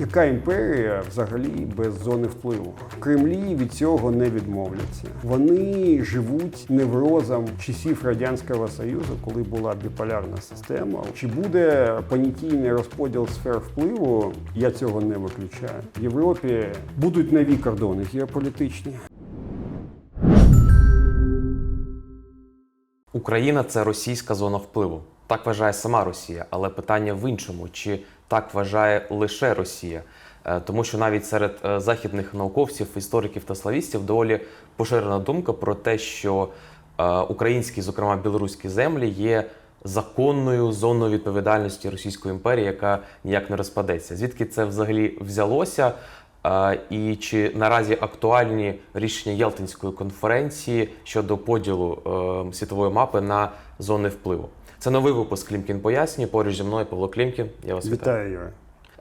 Яка імперія взагалі без зони впливу? Кремлі від цього не відмовляться. Вони живуть неврозом часів радянського союзу, коли була біполярна система. Чи буде понятійний розподіл сфер впливу? Я цього не виключаю. В Європі будуть нові кордони геополітичні. Україна це російська зона впливу. Так вважає сама Росія, але питання в іншому: чи так вважає лише Росія? Е, Тому що навіть серед е, західних науковців, істориків та славістів доволі поширена думка про те, що е, українські, зокрема білоруські землі, є законною зоною відповідальності Російської імперії, яка ніяк не розпадеться. Звідки це взагалі взялося? І чи наразі актуальні рішення Ялтинської конференції щодо поділу світової мапи на зони впливу? Це новий випуск Клімкін пояснює. Поруч зі мною Павло Клімкін. Я вас вітаю. Вітаю, Юра.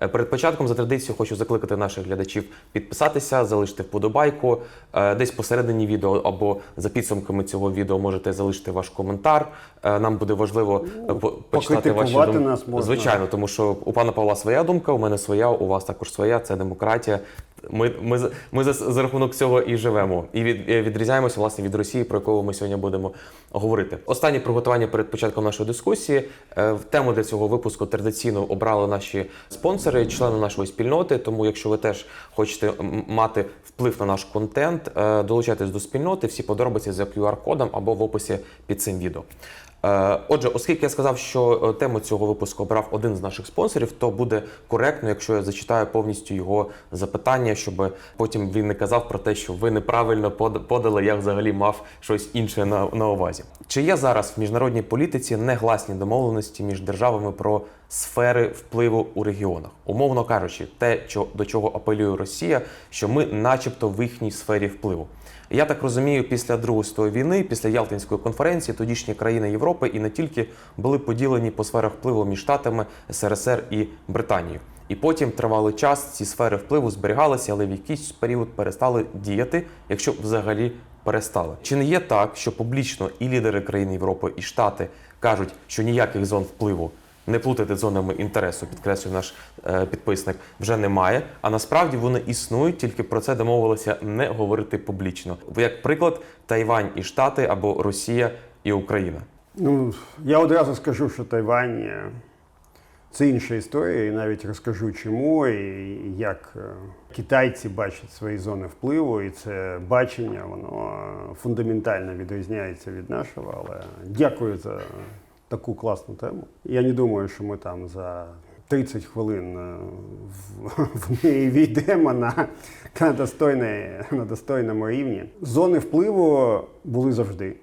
Е, Перед початком за традицією хочу закликати наших глядачів підписатися, залишити вподобайку. Е, Десь посередині відео або за підсумками цього відео можете залишити ваш коментар. Е, Нам буде важливо по- почитати ваші думки. нас можна. Звичайно, тому що у пана Павла своя думка, у мене своя, у вас також своя. Це демократія. Ми, ми, ми за, за рахунок цього і живемо, і від, е, відрізняємося власне від Росії, про яку ми сьогодні будемо говорити. Останні приготування перед початком нашої дискусії. Е, В тему для цього випуску традиційно обрали наші спонсори, члени нашої спільноти. Тому, якщо ви теж хочете мати вплив на наш контент, е, долучайтесь до спільноти. Всі подробиці за QR-кодом або в описі під цим відео. Е, Отже, оскільки я сказав, що е, тему цього випуску обрав один з наших спонсорів, то буде коректно, якщо я зачитаю повністю його запитання, щоб потім він не казав про те, що ви неправильно подали, я взагалі мав щось інше на, на увазі. Чи є зараз в міжнародній політиці негласні домовленості між державами про сфери впливу у регіонах? Умовно кажучи, те, що, до чого апелює Росія, що ми, начебто, в їхній сфері впливу. Я так розумію, після Другої світової війни, після Ялтинської конференції, тодішні країни Європи і не тільки були поділені по сферах впливу між Штатами, СРСР і Британією. І потім тривалий час ці сфери впливу зберігалися, але в якийсь період перестали діяти, якщо взагалі перестали. Чи не є так, що публічно і лідери країн Європи, і Штати кажуть, що ніяких зон впливу не плутати зонами інтересу, підкреслює наш е, підписник, вже немає. А насправді вони існують, тільки про це домовилися не говорити публічно. Як приклад, Тайвань і Штати або Росія і Україна. Ну, я одразу скажу, що Тайвань е, це інша історія, і навіть розкажу чому і як е, китайці бачать свої зони впливу, і це бачення, воно фундаментально відрізняється від нашого. Але дякую за таку класну тему. Я не думаю, що ми там за 30 хвилин е, в, в неї війдемо на, на, достойне, на достойному рівні. Зони впливу були завжди.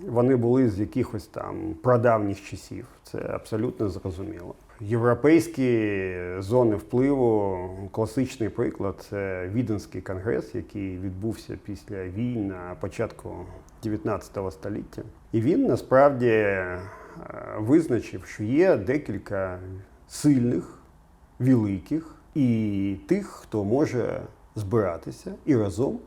Вони були з якихось там прадавніх часів. Це абсолютно зрозуміло. Європейські зони впливу, класичний приклад це Віденський конгрес, який відбувся після війн на початку 19 століття. І він насправді е, визначив, що є декілька сильних, великих і тих, хто може збиратися і разом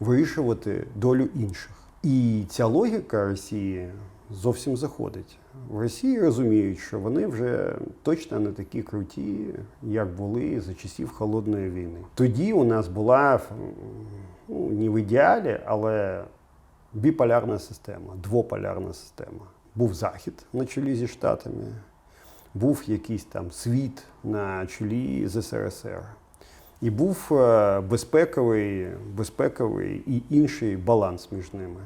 вирішувати долю інших. І ця логіка Росії зовсім заходить. В Росії розуміють, що вони вже точно не такі круті, як були за часів холодної війни. Тоді у нас була ну, не в ідеалі, але біполярна система, двополярна система. Був захід на чолі зі Штатами, був якийсь там світ на чолі з СРСР. І був е, безпековий, безпековий і інший баланс між ними.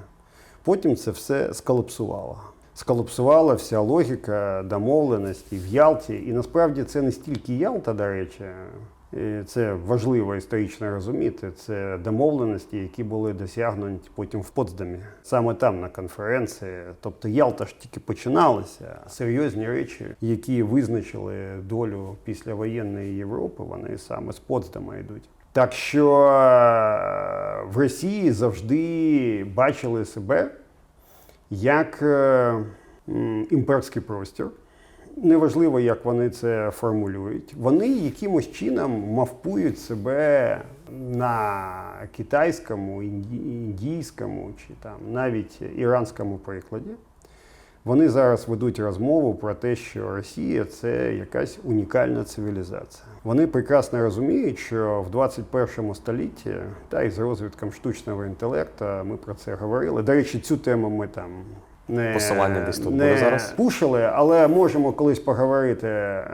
Потім це все сколапсувало. Сколапсувала вся логіка домовленості в Ялті. І насправді це не стільки Ялта, до речі, і це важливо історично розуміти. Це домовленості, які були досягнуті потім в Потсдамі, саме там на конференції. Тобто Ялта ж тільки починалася. Серйозні речі, які визначили долю післявоєнної Європи, вони саме з Потсдама йдуть. Так що е, в Росії завжди бачили себе як е, імперський простір. Неважливо, як вони це формулюють. Вони якимось чином мавпують себе на китайському, інді- індійському чи там навіть іранському прикладі. Вони зараз ведуть розмову про те, що Росія це якась унікальна цивілізація. Вони прекрасно розуміють, що в 21 столітті, та і з розвитком штучного інтелекту, ми про це говорили. До речі, цю тему ми там не, Посилання десь тут не буде зараз. пушили, але можемо колись поговорити. е,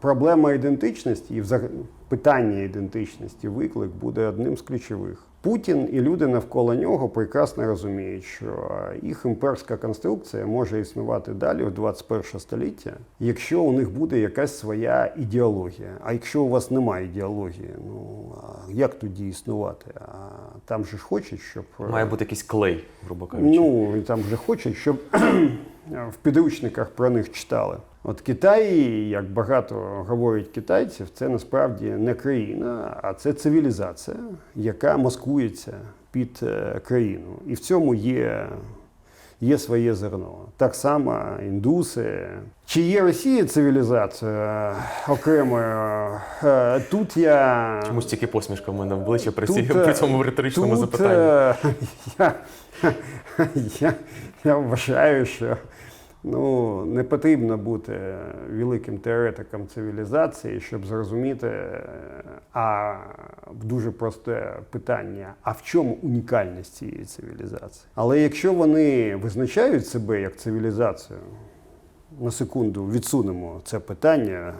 Проблема ідентичності і взаг- питання ідентичності, виклик буде одним з ключових. Путін і люди навколо нього прекрасно розуміють, що їх імперська конструкція може існувати далі в 21 століття, якщо у них буде якась своя ідеологія. А якщо у вас немає ідеології, ну як тоді існувати? А там же ж хочуть, щоб Має бути якийсь клей, грубо кажучи. Ну, там вже хочуть, щоб в підручниках про них читали. От Китай, як багато говорять китайців, це насправді не країна, а це цивілізація, яка маскується під е, країну. І в цьому є, є своє зерно. Так само індуси. Чи є Росія цивілізація окремою? Е, Тут я Чомусь тільки посмішка в мене обличчя при, Тут, е, при цьому риторичному Тут, запитанні. Я, я, я вважаю, що ну, не потрібно бути великим теоретиком цивілізації, щоб зрозуміти, е, а дуже просте питання: а в чому унікальність цієї цивілізації? Але якщо вони визначають себе як цивілізацію, на секунду відсунемо це питання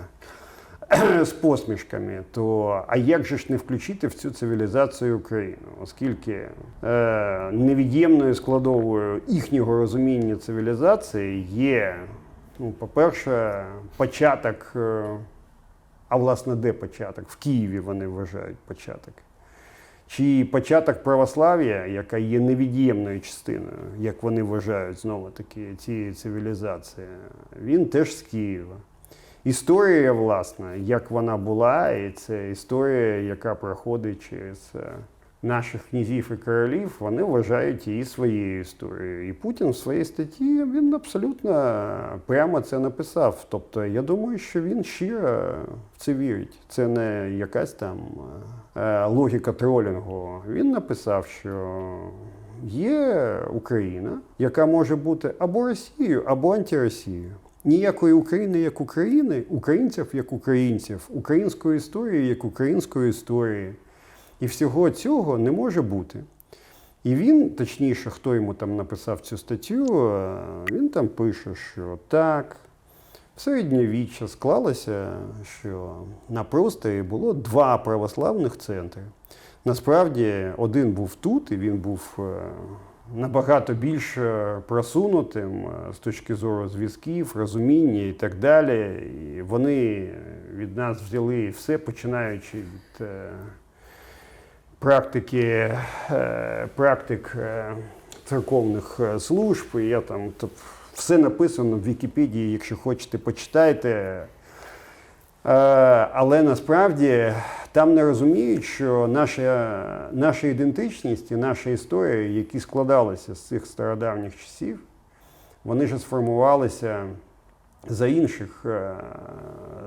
з посмішками, то а як же ж не включити в цю цивілізацію Україну? Оскільки е, невід'ємною складовою їхнього розуміння цивілізації є, ну, по-перше, початок, е, а власне, де початок? В Києві вони вважають початок. Чи початок православ'я, яка є невід'ємною частиною, як вони вважають знову таки цієї цивілізації, він теж з Києва. Історія, власне, як вона була, і це історія, яка проходить через е, наших князів і королів, вони вважають її своєю історією. І Путін в своїй статті він абсолютно прямо це написав. Тобто, я думаю, що він щиро в це вірить. Це не якась там е, логіка тролінгу. Він написав, що є Україна, яка може бути або Росією, або антиросією. Ніякої України як України, українців як українців, української історії як української історії. І всього цього не може бути. І він, точніше, хто йому там написав цю статтю, е, він там пише, що так, в середньовіччя склалося, що на просторі було два православних центри. Насправді, один був тут, і він був е, набагато більш просунутим е, з точки зору зв'язків, розуміння і так далі. І вони від нас взяли все, починаючи від е, практики, е, практик церковних служб. І я там тут все написано в Вікіпедії, якщо хочете, почитайте. Е, Але насправді там не розуміють, що наша, наша ідентичність і наша історія, які складалися з цих стародавніх часів, вони ж сформувалися за інших, е,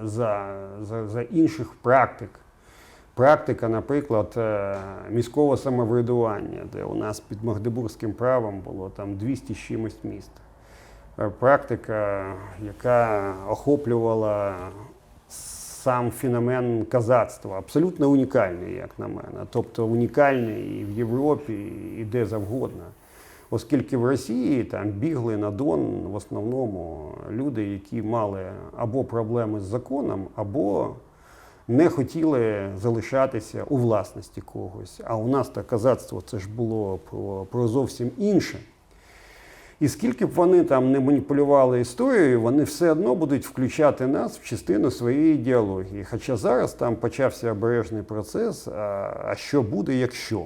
за, за, за інших практик. Практика, наприклад, е, міського самоврядування, де у нас під Магдебурзьким правом було там 200 з чимось міст. Практика, яка охоплювала сам феномен казацтва, абсолютно унікальний, як на мене. Тобто унікальний і в Європі, і де завгодно. Оскільки в Росії там бігли на Дон в основному люди, які мали або проблеми з законом, або не хотіли залишатися у власності когось. А у нас то казацтво це ж було про, про зовсім інше. І скільки б вони там не маніпулювали історією, вони все одно будуть включати нас в частину своєї ідеології. Хоча зараз там почався обережний процес, а, а що буде, якщо?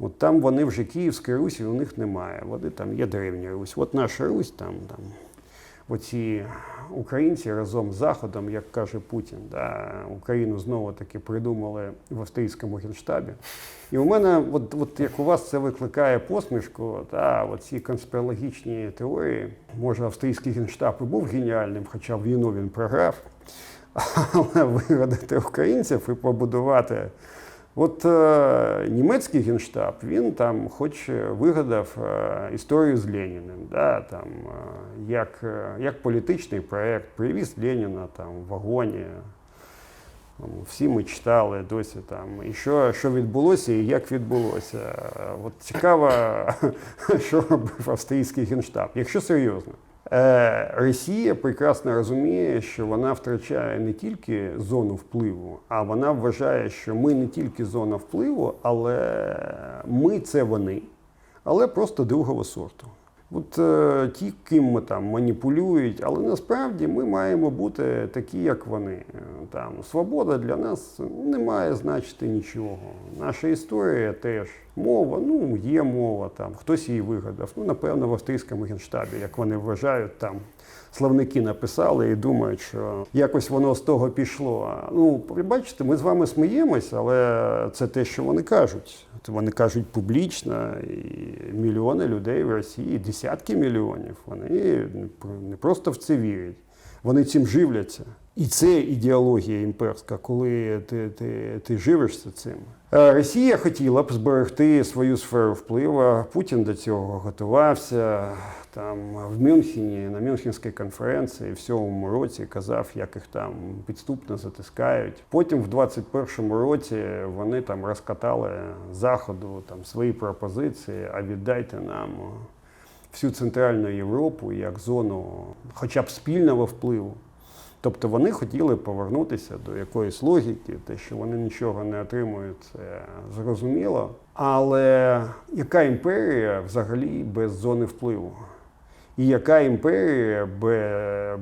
От там вони вже Київської Русі у них немає. Вони там є Древня Русь. От наша Русь там, там оці українці разом з Заходом, як каже Путін, да, Україну знову таки придумали в австрійському генштабі. І у мене, от, от як у вас це викликає посмішку, та оці конспірологічні теорії, може, австрійський генштаб і був геніальним, хоча війну він програв, але вигадати українців і побудувати От е, німецький генштаб він там хоч вигадав е, історію з Леніним, да, там, е, як, е, як політичний проєкт, привіз Леніна там, в вагоні. Всі ми читали досі там, і що, що відбулося, і як відбулося. От цікаво, що робив австрійський генштаб, якщо серйозно. Е, Росія прекрасно розуміє, що вона втрачає не тільки зону впливу, а вона вважає, що ми не тільки зона впливу, але ми це вони, але просто другого сорту. От е, ті, ким ми там маніпулюють, але насправді ми маємо бути такі, як вони. Е, Там свобода для нас не має значити нічого. Наша історія теж мова, ну є мова, там хтось її вигадав. Ну, напевно, в австрійському генштабі, як вони вважають, там славники написали і думають, що якось воно з того пішло. Ну, бачите, ми з вами сміємось, але це те, що вони кажуть. Вони кажуть публічно, і мільйони людей в Росії, десятки мільйонів. Вони не просто в це вірять, вони цим живляться. І це ідеологія імперська, коли ти, ти, ти живишся цим. Е, Росія хотіла б зберегти свою сферу впливу. Путін до цього готувався. Там в Мюнхені на Мюнхенській конференції в сьомому році казав, як їх там підступно затискають. Потім в 21-му році вони там розкатали заходу там свої пропозиції, а віддайте нам всю Центральну Європу як зону хоча б спільного впливу. Тобто вони хотіли повернутися до якоїсь логіки, те, що вони нічого не отримують, це зрозуміло. Але яка імперія взагалі без зони впливу? І яка імперія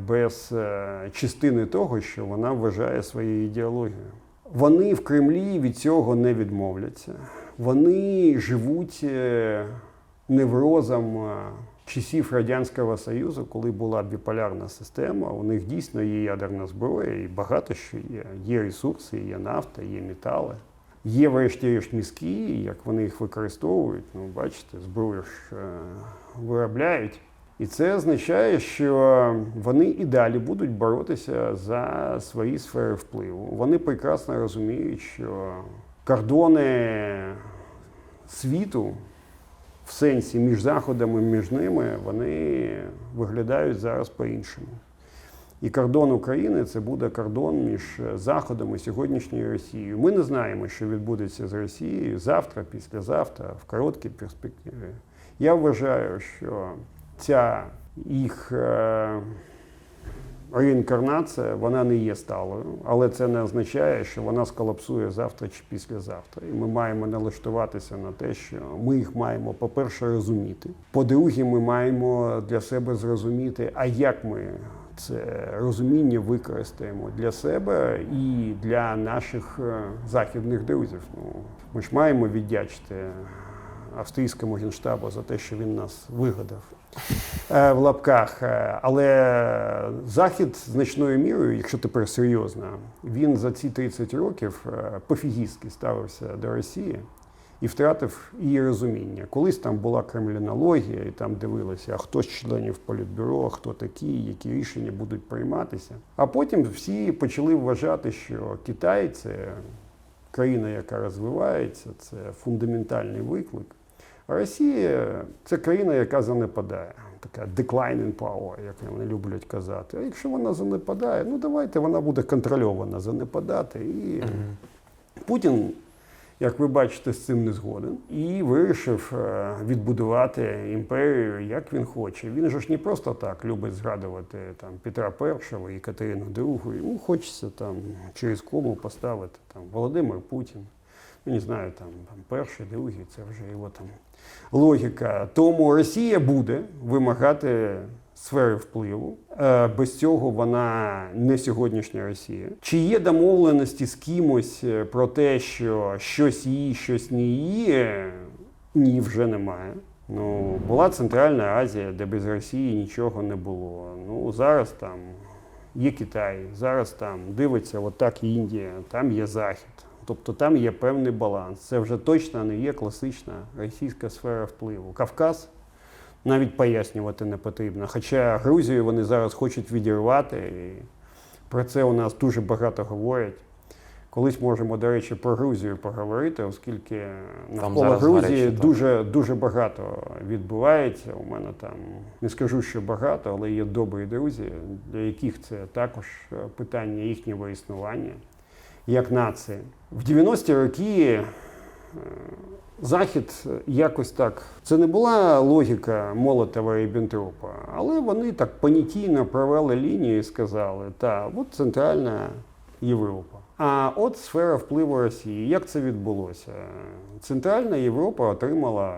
без е, частини того, що вона вважає своєю ідеологією? Вони в Кремлі від цього не відмовляться. Вони живуть неврозом е, часів Радянського Союзу, коли була біполярна система. У них дійсно є ядерна зброя і багато що є. Є ресурси, є нафта, є метали. Є, врешті-решт, мізки, як вони їх використовують. Ну, бачите, зброю ж е, виробляють. І це означає, що вони і далі будуть боротися за свої сфери впливу. Вони прекрасно розуміють, що кордони світу в сенсі між заходами, між ними, вони виглядають зараз по-іншому. І кордон України це буде кордон між Заходом і сьогоднішньою Росією. Ми не знаємо, що відбудеться з Росією завтра, післязавтра, в короткій перспективі. Я вважаю, що ця їх е, реінкарнація вона не є сталою, але це не означає, що вона сколапсує завтра чи післязавтра. І ми маємо налаштуватися на те, що ми їх маємо, по-перше, розуміти. По-друге, ми маємо для себе зрозуміти, а як ми це розуміння використаємо для себе і для наших е, західних друзів. Ну, ми ж маємо віддячити австрійському генштабу за те, що він нас вигадав в лапках. Е, Але Захід значною мірою, якщо тепер серйозно, він за ці 30 років е, пофігістськи ставився до Росії і втратив її розуміння. Колись там була кремлінологія, і там дивилися, а хто з членів політбюро, хто такі, які рішення будуть прийматися. А потім всі почали вважати, що Китай це країна, яка розвивається, це фундаментальний виклик. А Росія це країна, яка занепадає. Така declining power, як вони люблять казати. А якщо вона занепадає, ну давайте вона буде контрольована занепадати. І Путін, як ви бачите, з цим не згоден і вирішив е, відбудувати імперію, як він хоче. Він же ж не просто так любить згадувати там Петра І і Катерину II. Йому хочеться там через кому поставити там Володимир Путін. Ну, не знаю, там, там перший, другий, це вже його там логіка. Тому Росія буде вимагати сфери впливу. Е, Без цього вона не сьогоднішня Росія. Чи є домовленості з кимось е, про те, що щось її, щось не її? Ні, вже немає. Ну, була Центральна Азія, де без Росії нічого не було. Ну, зараз там є Китай, зараз там дивиться, отак Індія, там є Захід. Тобто там є певний баланс. Це вже точно не є класична російська сфера впливу. Кавказ навіть пояснювати не потрібно. Хоча Грузію вони зараз хочуть відірвати, і про це у нас дуже багато говорять. Колись можемо, до речі, про Грузію поговорити, оскільки навколо Грузії гаряче, дуже, дуже багато відбувається. У мене там не скажу, що багато, але є добрі друзі, для яких це також е, питання їхнього існування як нації. В 90-ті роки е, Захід якось так. Це не була логіка Молотова і Бентропа, але вони так понятійно провели лінію і сказали: та от Центральна Європа. А от сфера впливу Росії. Як це відбулося? Центральна Європа отримала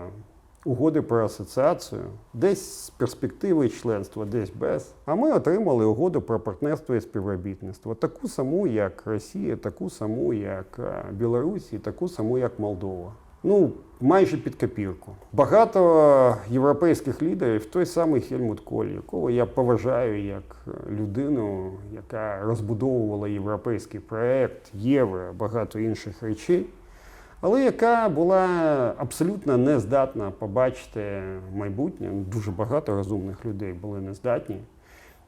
угоди про асоціацію, десь з перспективи членства, десь без. А ми отримали угоду про партнерство і співробітництво, таку саму, як Росія, таку саму, як е, Білорусь, і таку саму, як Молдова. Ну, майже під копірку. Багато європейських лідерів, той самий Хельмут Коль, якого я поважаю як е, людину, яка розбудовувала європейський проект, євро, багато інших речей, але яка була абсолютно не здатна побачити майбутнє. Дуже багато розумних людей були не здатні.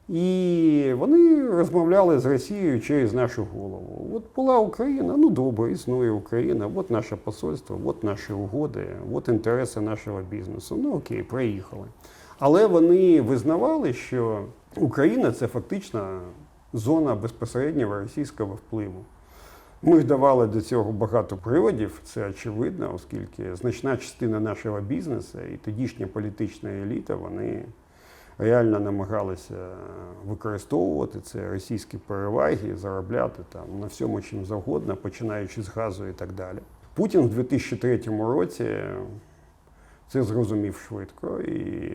І вони розмовляли з Росією через нашу голову. От була Україна, ну добре, існує Україна, от наше посольство, от наші угоди, от інтереси нашого бізнесу. Ну окей, проїхали. Але вони визнавали, що Україна це фактично зона безпосереднього російського впливу. Ми ж давали до цього багато приводів, це очевидно, оскільки значна частина нашого бізнесу і тодішня політична еліта, вони реально намагалися використовувати це російські переваги, заробляти там на всьому чим завгодно, починаючи з газу і так далі. Путін в 2003 році це зрозумів швидко і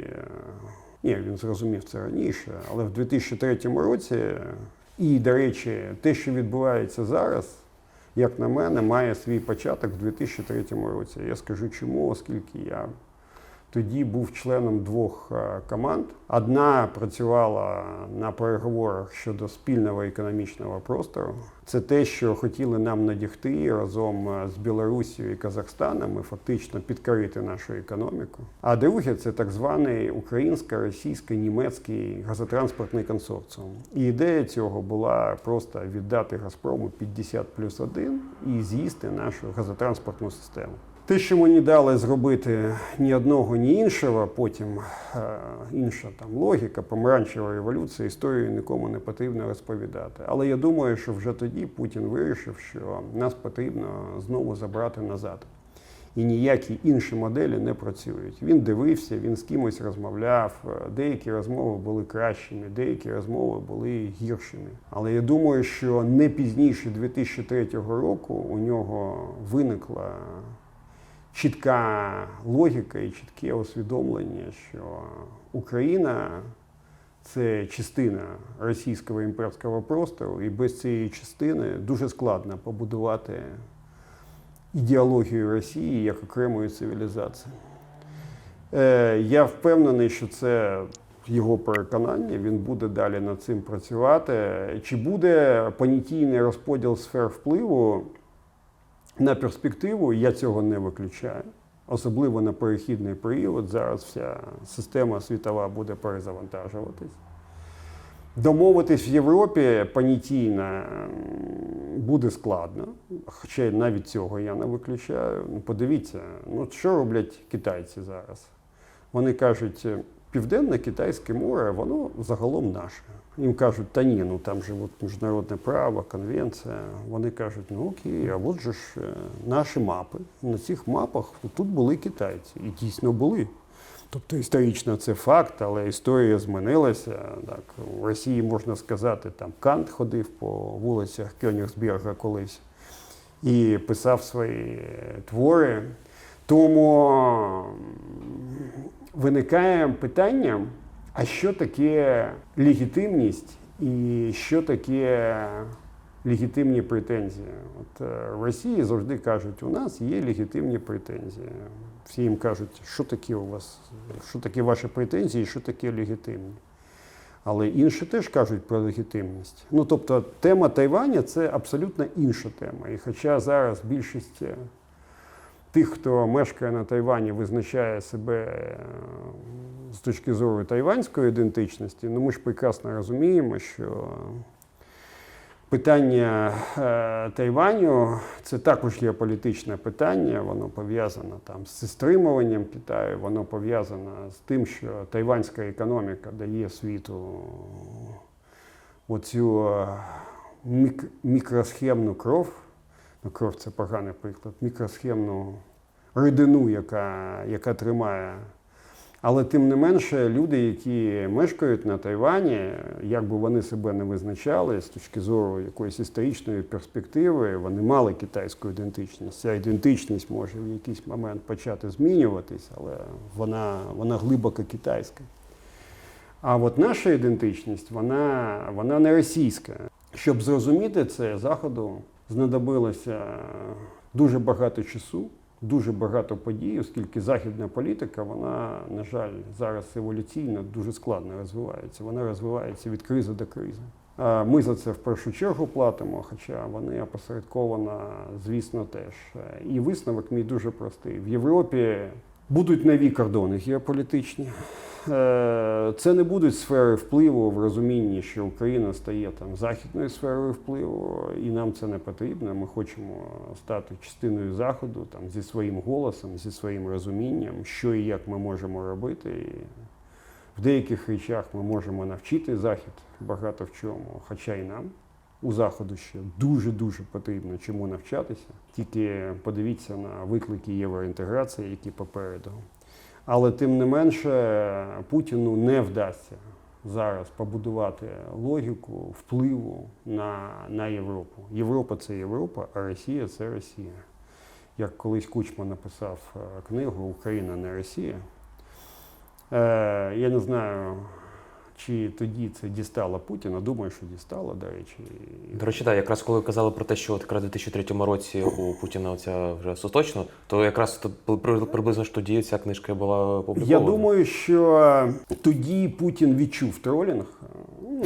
ні, він зрозумів це раніше, але в 2003 році, і, до речі, те, що відбувається зараз, як на мене, має свій початок в 2003 році. Я скажу чому, оскільки я тоді був членом двох е, команд. Одна працювала на переговорах щодо спільного економічного простору. Це те, що хотіли нам надягти разом е, з Білорусією і Казахстаном і фактично підкорити нашу економіку. А друге це так званий українсько-російсько-німецький газотранспортний консорціум. І ідея цього була просто віддати Газпрому 50 плюс 1 і з'їсти нашу газотранспортну систему. Те, що мені дали зробити ні одного, ні іншого, потім е, інша там логіка, помаранчева революція, історію нікому не потрібно розповідати. Але я думаю, що вже тоді Путін вирішив, що нас потрібно знову забрати назад. І ніякі інші моделі не працюють. Він дивився, він з кимось розмовляв. е, Деякі розмови були кращими, деякі розмови були гіршими. Але я думаю, що не пізніше 2003 року у нього виникла чітка логіка і чітке усвідомлення, що Україна це частина російського імперського простору, і без цієї частини дуже складно побудувати ідеологію Росії як окремої цивілізації. Е, я впевнений, що це його переконання, він буде далі над цим працювати. Чи буде понятійний розподіл сфер впливу? На перспективу я цього не виключаю, особливо на перехідний період. Зараз вся система світова буде перезавантажуватись. Домовитись в Європі понятійно буде складно, хоча навіть цього я не виключаю. Ну, Подивіться, ну що роблять китайці зараз? Вони кажуть, південне китайське море, воно загалом наше. Їм кажуть, та ні, ну там же от міжнародне право, конвенція. Вони кажуть, ну окей, а от же ж е, наші мапи. На цих мапах тут були китайці, і дійсно були. Тобто історично це факт, але історія змінилася. Так, у Росії можна сказати, там Кант ходив по вулицях Кьонігсберга колись і писав свої твори. Тому виникає питання, а що таке легітимність і що таке легітимні претензії? От е, в Росії завжди кажуть, у нас є легітимні претензії. Всі їм кажуть, що таке у вас, що таке ваші претензії, що таке легітимні. Але інші теж кажуть про легітимність. Ну тобто тема Тайваня це абсолютно інша тема. І хоча зараз більшість е, тих, хто мешкає на Тайвані, визначає себе е, з точки зору тайванської ідентичності, ну ми ж прекрасно розуміємо, що Питання е, Тайваню це також є політичне питання. Воно пов'язане там з стримуванням Китаю, воно пов'язане з тим, що тайванська економіка дає світу оцю е, мікросхемну кров. Ну, кров це поганий приклад, мікросхемну рідину, яка, яка тримає. Але тим не менше, люди, які мешкають на Тайвані, як би вони себе не визначали з точки зору якоїсь історичної перспективи, вони мали китайську ідентичність. Ця ідентичність може в якийсь момент почати змінюватись, але вона, вона глибоко китайська. А от наша ідентичність, вона, вона не російська. Щоб зрозуміти це, Заходу знадобилося дуже багато часу, дуже багато подій, оскільки західна політика, вона, на жаль, зараз еволюційно дуже складно розвивається. Вона розвивається від кризи до кризи. А Ми за це в першу чергу платимо, хоча вони опосередковано, звісно, теж. І висновок мій дуже простий. В Європі будуть нові кордони геополітичні. Е, Це не будуть сфери впливу в розумінні, що Україна стає там західною сферою впливу, і нам це не потрібно. Ми хочемо стати частиною заходу там зі своїм голосом, зі своїм розумінням, що і як ми можемо робити. І в деяких речах ми можемо навчити захід багато в чому, хоча й нам. У заходу ще дуже дуже потрібно чому навчатися. Тільки подивіться на виклики євроінтеграції, які попереду. Але тим не менше Путіну не вдасться зараз побудувати логіку впливу на, на Європу. Європа це Європа, а Росія це Росія. Як колись Кучма написав е, книгу Україна не Росія. Е, я не знаю, чи тоді це дістало Путіна. Думаю, що дістало, до речі. До речі, так, якраз коли казали про те, що от якраз у 2003 році у Путіна оця вже остаточно, то якраз приблизно ж тоді ця книжка була опублікована. Я думаю, що тоді Путін відчув тролінг. Ну,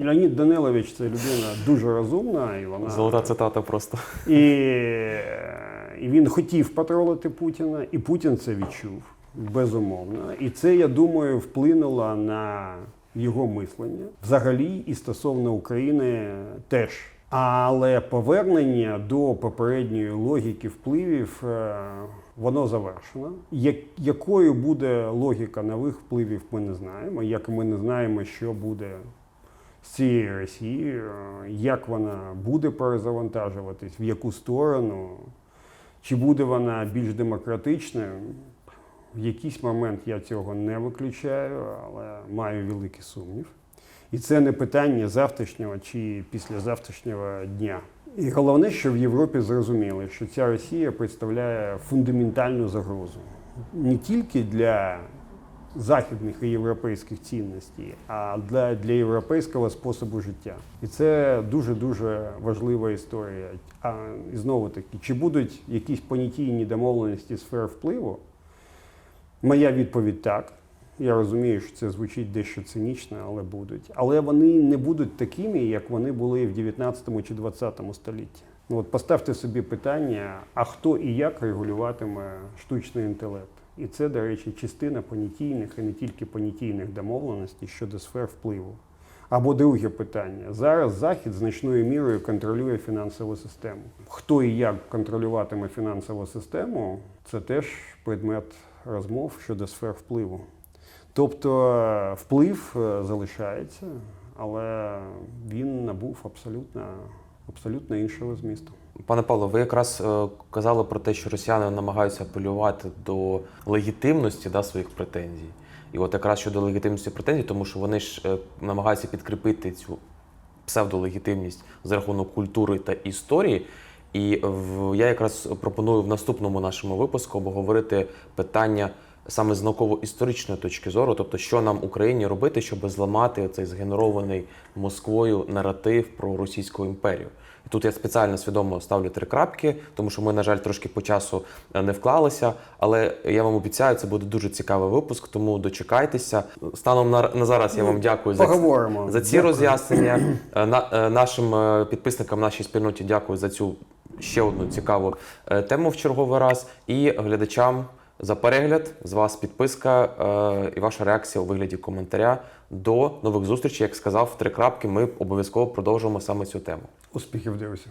Леонід Данилович це людина дуже розумна, і вона Золота цитата просто. і, і він хотів потролити Путіна, і Путін це відчув безумовно. І це, я думаю, вплинуло на його мислення взагалі і стосовно України теж. Але повернення до попередньої логіки впливів е, воно завершено. Як, якою буде логіка нових впливів, ми не знаємо. Як ми не знаємо, що буде з цією Росією, як вона буде перезавантажуватись, в яку сторону, чи буде вона більш демократичною. В якийсь момент я цього не виключаю, але маю великий сумнів. І це не питання завтрашнього чи післязавтрашнього дня. І головне, що в Європі зрозуміли, що ця Росія представляє фундаментальну загрозу не тільки для західних і європейських цінностей, а для, для європейського способу життя. І це дуже дуже важлива історія. А і знову таки, чи будуть якісь понятійні домовленості сфер впливу? Моя відповідь так. Я розумію, що це звучить дещо цинічно, але будуть. Але вони не будуть такими, як вони були в 19 чи 20 столітті. Ну от поставте собі питання, а хто і як регулюватиме штучний інтелект? І це, до речі, частина понятійних і не тільки понятійних домовленостей щодо сфер впливу. Або друге питання. Зараз Захід значною мірою контролює фінансову систему. Хто і як контролюватиме фінансову систему, це теж предмет розмов щодо сфер впливу. Тобто е, вплив е, залишається, але він набув абсолютно, абсолютно іншого змісту. Пане Павло, ви якраз е, казали про те, що росіяни намагаються апелювати до легітимності да, своїх претензій. І от якраз щодо легітимності претензій, тому що вони ж намагаються підкріпити цю псевдолегітимність за рахунок культури та історії. І в, я якраз пропоную в наступному нашому випуску обговорити питання саме з науково-історичної точки зору, тобто, що нам Україні робити, щоб зламати цей згенерований Москвою наратив про Російську імперію. І тут я спеціально свідомо ставлю три крапки, тому що ми, на жаль, трошки по часу е, не вклалися. Але я вам обіцяю, це буде дуже цікавий випуск, тому дочекайтеся. Станом на, на зараз я вам дякую за Поговоримо. за ці Дякую. роз'яснення. Е, На, е, нашим підписникам нашій спільноті дякую за цю ще одну цікаву е, тему в черговий раз. І глядачам за перегляд, з вас підписка е, і ваша реакція у вигляді коментаря. До нових зустрічей. Як сказав, три крапки, ми обов'язково продовжимо саме цю тему. Успіхів, друзі!